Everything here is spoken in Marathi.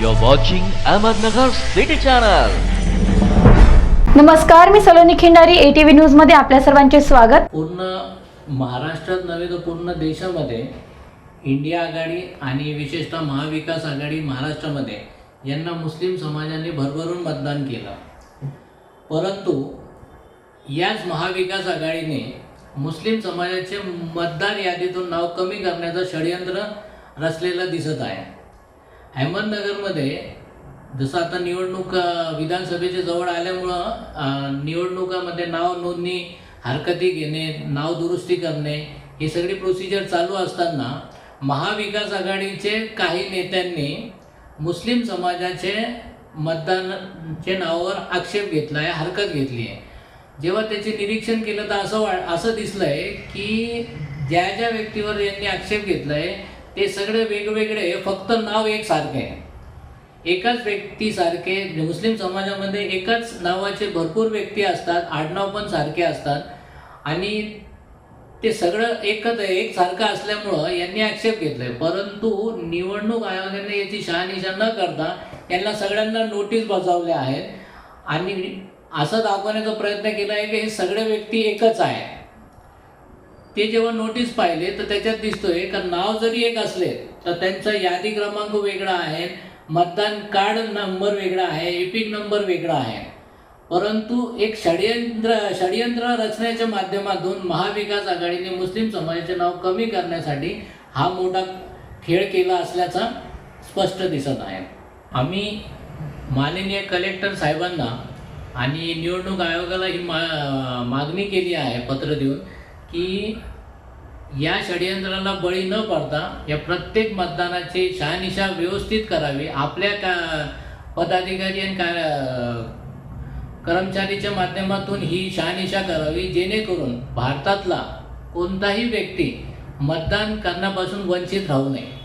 You're watching Ahmednagar City Channel. नमस्कार मी सलोनी खिंडारी एटीव्ही न्यूजमध्ये आपल्या सर्वांचे स्वागत. पूर्ण महाराष्ट्रात नव्हे तर पूर्ण देशामध्ये इंडिया आघाडी आणि विशेषतः महाविकास आघाडी महाराष्ट्रामध्ये यांना मुस्लिम समाजाने भरभरून मतदान केलं. परंतु याच महाविकास आघाडीने मुस्लिम समाजाचे मतदार यादीतून नाव कमी करण्याचं षडयंत्र रचलेलं दिसत आहे. अहमदनगरमध्ये जसं आता निवडणूक विधानसभेच्या जवळ आल्यामुळं निवडणुकामध्ये नाव नोंदणी हरकती घेणे नाव दुरुस्ती करणे ही सगळी प्रोसिजर चालू असताना महाविकास आघाडीचे काही नेत्यांनी मुस्लिम समाजाचे मतदानचे नावावर आक्षेप घेतला आहे हरकत घेतली आहे. जेव्हा त्याचे निरीक्षण केलं तर असं वा असं दिसलं आहे की ज्या ज्या व्यक्तीवर यांनी आक्षेप घेतला आहे ते सगळे वेगवेगळे फक्त नाव एकसारखे आहे. एकाच व्यक्तीसारखे मुस्लिम समाजामध्ये एकाच नावाचे भरपूर व्यक्ती असतात आडनाव पण सारखे असतात. आणि ते सगळं एकच आहे एकसारखं असल्यामुळं यांनी आक्षेप घेतलाय. परंतु निवडणूक आयोगाने याची शहानिशा न करता यांना सगळ्यांना नोटीस बजावल्या आहेत आणि असं दाखवण्याचा प्रयत्न केला आहे की हे सगळे व्यक्ती एकच आहे. ते जेव्हा नोटीस पाहिले तर त्याच्यात दिसतोय का नाव जरी एक असले तर त्यांचा यादी क्रमांक वेगळा आहे मतदान कार्ड नंबर वेगळा आहे एपिक नंबर वेगळा आहे. परंतु एक षडयंत्र षडयंत्र रचण्याच्या माध्यमातून महाविकास आघाडीने मुस्लिम समाजाचे नाव कमी करण्यासाठी हा मोठा खेळ केला असल्याचा स्पष्ट दिसत आहे. आम्ही माननीय कलेक्टर साहेबांना आणि निवडणूक आयोगाला ही मा मागणी केली आहे पत्र देऊन. की या षडयंत्राला बळी न पडता या प्रत्येक मतदानाची शहानिशा व्यवस्थित करावी. आपल्या का पदाधिकारी आणि का कर्मचारीच्या माध्यमातून ही शहानिशा करावी जेणेकरून भारतातला कोणताही व्यक्ती मतदान करण्यापासून वंचित राहू नये.